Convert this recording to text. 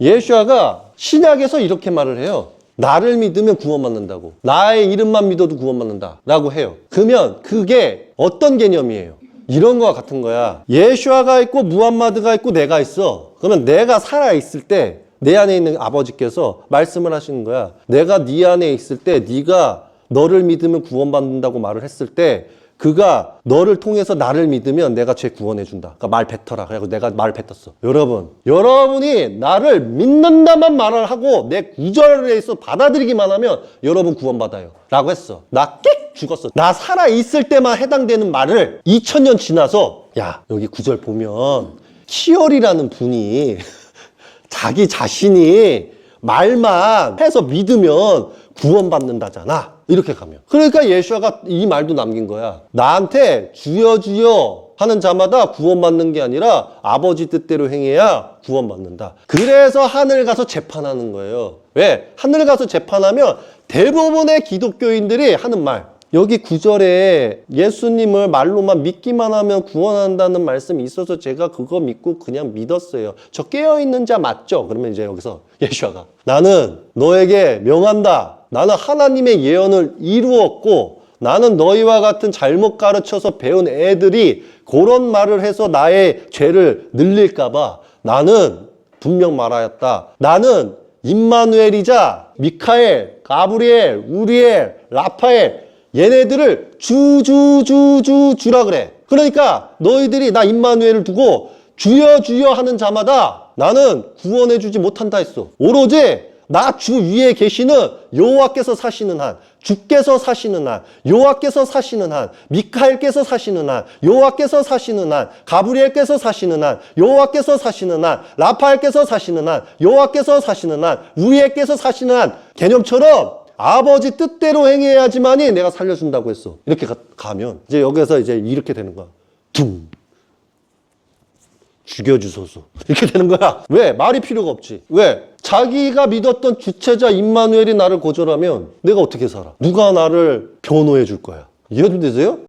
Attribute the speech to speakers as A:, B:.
A: 예수아가 신약에서 이렇게 말을 해요. 나를 믿으면 구원받는다고. 나의 이름만 믿어도 구원받는다. 라고 해요. 그러면 그게 어떤 개념이에요? 이런 거와 같은 거야. 예수아가 있고 무함마드가 있고 내가 있어. 그러면 내가 살아있을 때 내 안에 있는 아버지께서 말씀을 하시는 거야. 내가 네 안에 있을 때 네가 너를 믿으면 구원받는다고 말을 했을 때 그가 너를 통해서 나를 믿으면 내가 죄 구원해 준다. 그러니까 말 뱉어라. 그래서 내가 말 뱉었어. 여러분, 여러분이 나를 믿는다만 말을 하고 내 구절에 있어 받아들이기만 하면 여러분 구원받아요. 라고 했어. 나 끽 죽었어. 나 살아 있을 때만 해당되는 말을 2000년 지나서 야, 여기 구절 보면 키얼이라는 분이 자기 자신이 말만 해서 믿으면 구원받는다잖아. 이렇게 가면. 그러니까 예수아가 이 말도 남긴 거야. 나한테 주여 주여 하는 자마다 구원받는 게 아니라 아버지 뜻대로 행해야 구원받는다. 그래서 하늘 가서 재판하는 거예요. 왜? 하늘 가서 재판하면 대부분의 기독교인들이 하는 말. 여기 구절에 예수님을 말로만 믿기만 하면 구원한다는 말씀이 있어서 제가 그거 믿고 그냥 믿었어요. 저 깨어있는 자 맞죠? 그러면 이제 여기서 예수아가 나는 너에게 명한다. 나는 하나님의 예언을 이루었고 나는 너희와 같은 잘못 가르쳐서 배운 애들이 그런 말을 해서 나의 죄를 늘릴까봐 나는 분명 말하였다. 나는 임마누엘이자 미카엘, 가브리엘, 우리엘, 라파엘 얘네들을 주주주주 주라 그래. 그러니까 너희들이 나 임마누엘을 두고 주여 주여 하는 자마다 나는 구원해 주지 못한다 했어. 오로지 나 주 위에 계시는 여호와께서 사시는 한, 주께서 사시는 한, 여호와께서 사시는 한, 미카엘께서 사시는 한, 여호와께서 사시는 한, 가브리엘께서 사시는 한, 여호와께서 사시는 한, 라파엘께서 사시는 한, 여호와께서 사시는 한, 우리에께서 사시는 한 개념처럼 아버지 뜻대로 행해야지만이 내가 살려준다고 했어. 이렇게 가, 면 이제 여기서 이제 이렇게 되는 거야. 둥. 죽여주소서. 이렇게 되는 거야. 왜? 말이 필요가 없지. 왜? 자기가 믿었던 주체자 임마누엘이 나를 거절하면 내가 어떻게 살아? 누가 나를 변호해 줄 거야? 이해 좀 되세요?